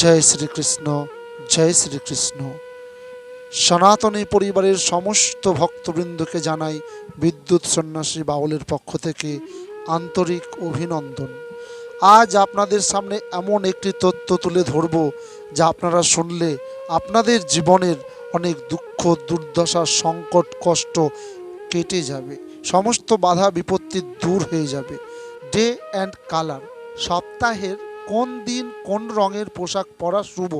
জয় শ্রীকৃষ্ণ জয় শ্রীকৃষ্ণ। সনাতনী পরিবারের সমস্ত ভক্তবৃন্দকে জানাই বিদ্যুৎ সন্ন্যাসী বাউলের পক্ষ থেকে আন্তরিক অভিনন্দন। আজ আপনাদের সামনে এমন একটি তথ্য তুলে ধরব যা আপনারা শুনলে আপনাদের জীবনের অনেক দুঃখ, দুর্দশা, সংকট, কষ্ট কেটে যাবে। সমস্ত বাধা বিপত্তি দূর হয়ে যাবে। Day and colour. সপ্তাহের কোন দিন কোন রঙের পোশাক পরা শুভ?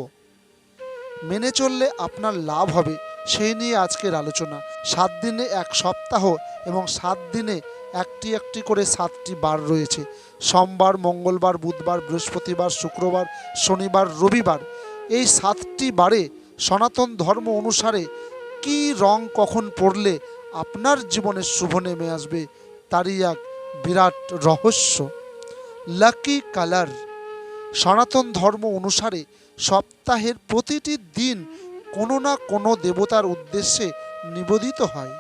মেনে চললে আপনার লাভ হবে, সেই নিয়ে আজকের আলোচনা। সাত দিনে এক সপ্তাহ এবং সাত দিনে একটি একটি করে সাতটি বার রয়েছে। সোমবার, মঙ্গলবার, বুধবার, বৃহস্পতিবার, শুক্রবার, শনিবার, রবিবার, এই সাতটি বারে সনাতন ধর্ম অনুসারে কি রং কখন পড়লে আপনার জীবনে শুভ নেমে আসবে, তারই এক বিরাট রহস্য। Lucky colour. সনাতন ধর্ম অনুসারে সপ্তাহের প্রতিটি দিন কোনো না কোনো দেবতার উদ্দেশ্যে নিবেদিত হয়।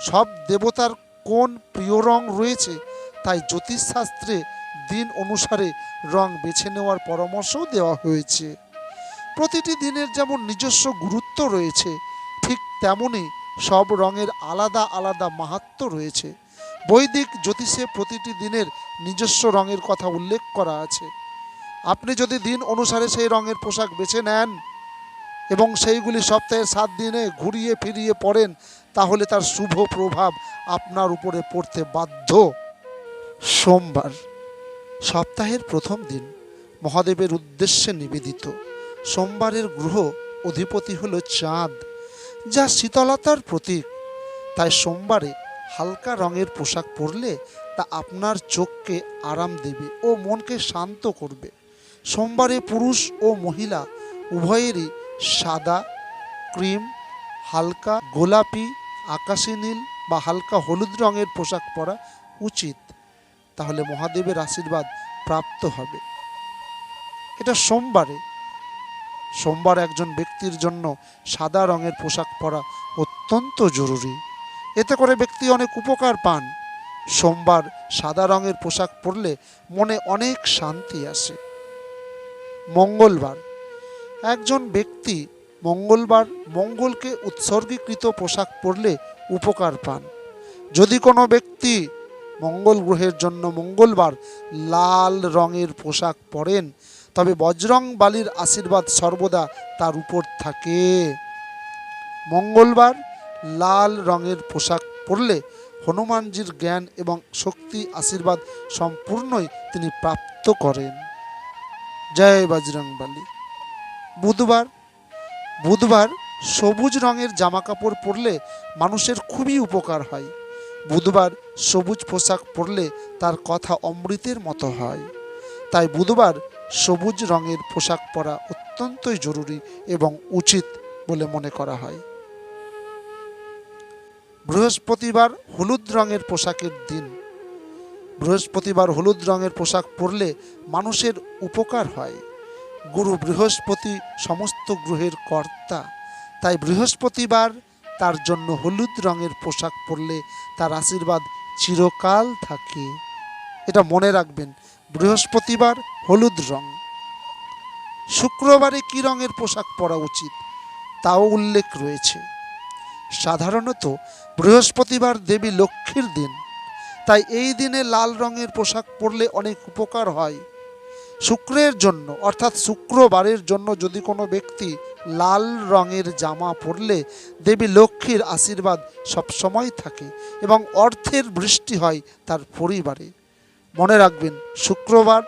সব দেবতার কোন প্রিয় রং রয়েছে, তাই জ্যোতিষশাস্ত্রে দিন অনুসারে রং বেছে নেওয়ার পরামর্শও দেওয়া হয়েছে। প্রতিটি দিনের যেমন নিজস্ব গুরুত্ব রয়েছে, ঠিক তেমনই সব রঙের আলাদা আলাদা মাহাত্ম্য রয়েছে। বৈদিক জ্যোতিষে প্রতিটি দিনের নিজস্ব রঙের কথা উল্লেখ করা আছে। আপনি যদি দিন অনুসারে সেই রঙের পোশাক বেছে নেন এবং সেইগুলি সপ্তাহের সাত দিনে ঘুরিয়ে ফিরিয়ে পড়েন তাহলে তার শুভ প্রভাব আপনার উপরে পড়তে বাধ্য। সোমবার, সপ্তাহের প্রথম দিন মহাদেবের উদ্দেশ্যে নিবেদিত। সোমবারের গ্রহ অধিপতি হলো চাঁদ, যা শীতলতার প্রতীক। তাই সোমবারে হালকা রঙের পোশাক পরলে তা আপনার চোখকে আরাম দেবে ও মনকে শান্ত করবে। সোমবারে পুরুষ ও মহিলা উভয়েরই সাদা ক্রিম, হালকা গোলাপি, আকাশি নীল বা হালকা হলুদ রঙের পোশাক পরা উচিত। তাহলে মহাদেবের আশীর্বাদ প্রাপ্ত হবে। এটা সোমবারে। সোমবার একজন ব্যক্তির জন্য সাদা রঙের পোশাক পরা অত্যন্ত জরুরি। এতে করে ব্যক্তি অনেক উপকার পান। সোমবার সাদা রঙের পোশাক পরলে মনে অনেক শান্তি আসে। মঙ্গলবার। একজন ব্যক্তি মঙ্গলবার মঙ্গলকে উৎসর্গীকৃত পোশাক পরলে উপকার পান। যদি কোনো ব্যক্তি মঙ্গল গ্রহের জন্য মঙ্গলবার লাল রঙের পোশাক পরেন, তবে বজরং বালির আশীর্বাদ সর্বদা তার উপর থাকে। মঙ্গলবার লাল রঙের পোশাক পরলে হনুমানজির জ্ঞান এবং শক্তি আশীর্বাদ সম্পূর্ণই তিনি প্রাপ্ত করেন। জয় বজরং বুধবার বুধবার সবুজ রঙের জামা কাপড় পরলে মানুষের খুবই উপকার হয়। বুধবার সবুজ পোশাক পরলে তার কথা অমৃতের মতো হয়। তাই বুধবার সবুজ রঙের পোশাক পরা অত্যন্তই জরুরি এবং উচিত বলে মনে করা হয়। বৃহস্পতিবার হলুদ রঙের পোশাকের দিন। বৃহস্পতিবার হলুদ রঙের পোশাক পরলে মানুষের উপকার হয়। গুরু বৃহস্পতি সমস্ত গ্রহের কর্তা। তাই বৃহস্পতিবার তার জন্য হলুদ রঙের পোশাক পরলে তার আশীর্বাদ চিরকাল থাকে। এটা মনে রাখবেন, বৃহস্পতিবার হলুদ রং। শুক্রবারে কী রঙের পোশাক পরা উচিত তাও উল্লেখ রয়েছে। সাধারণত বৃহস্পতিবার দেবী লক্ষ্মীর দিন। তাই এই দিনে লাল রঙের পোশাক পরলে অনেক উপকার হয়। শুক্রের জন্য, অর্থাৎ শুক্রবারের জন্য যদি কোনো ব্যক্তি লাল রঙের জামা পরলে, দেবী লক্ষ্মীর আশীর্বাদ সবসময় থাকে এবং অর্থের বৃষ্টি হয় তার পরিবারে। মনে রাখবেন, শুক্রবার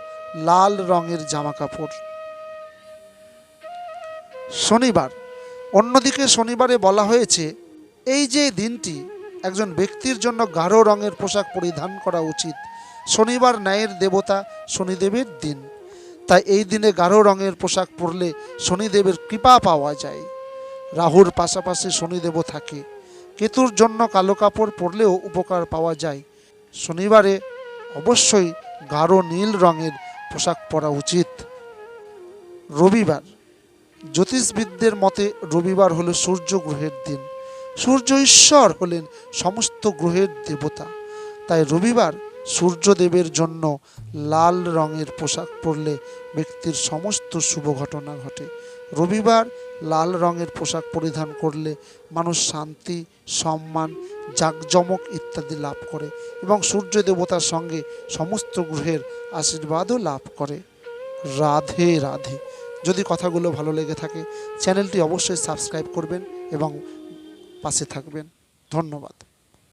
লাল রঙের জামা কাপড় শনিবার, অন্যদিকে শনিবারে বলা হয়েছে, এই যে দিনটি একজন ব্যক্তির জন্য গাঢ় রঙের পোশাক পরিধান করা উচিত। শনিবার ন্যায়ের দেবতা শনিদেবের দিন। তাই এই দিনে গাঢ় রঙের পোশাক পরলে শনিদেবের কৃপা পাওয়া যায়। রাহুর পাশাপাশি শনিদেবও থাকে। কেতুর জন্য কালো কাপড় পরলেও উপকার পাওয়া যায়। শনিবারে অবশ্যই গাঢ় নীল রঙের পোশাক পরা উচিত। রবিবার। জ্যোতিষবিদদের মতে রবিবার হলো সূর্য গ্রহের দিন। সূর্য ঈশ্বর হলেন সমস্ত গ্রহের দেবতা। তাই রবিবার সূর্যদেবের জন্য লাল রঙের পোশাক পরলে ব্যক্তির সমস্ত শুভ ঘটনা ঘটে। রবিবার লাল রঙের পোশাক পরিধান করলে মানুষ শান্তি, সম্মান, জাকজমক ইত্যাদি লাভ করে এবং সূর্য দেবতার সঙ্গে সমস্ত গ্রহের আশীর্বাদও লাভ করে। রাধে রাধে। যদি কথাগুলো ভালো লেগে থাকে, চ্যানেলটি অবশ্যই সাবস্ক্রাইব করবেন এবং পাশে থাকবেন। ধন্যবাদ।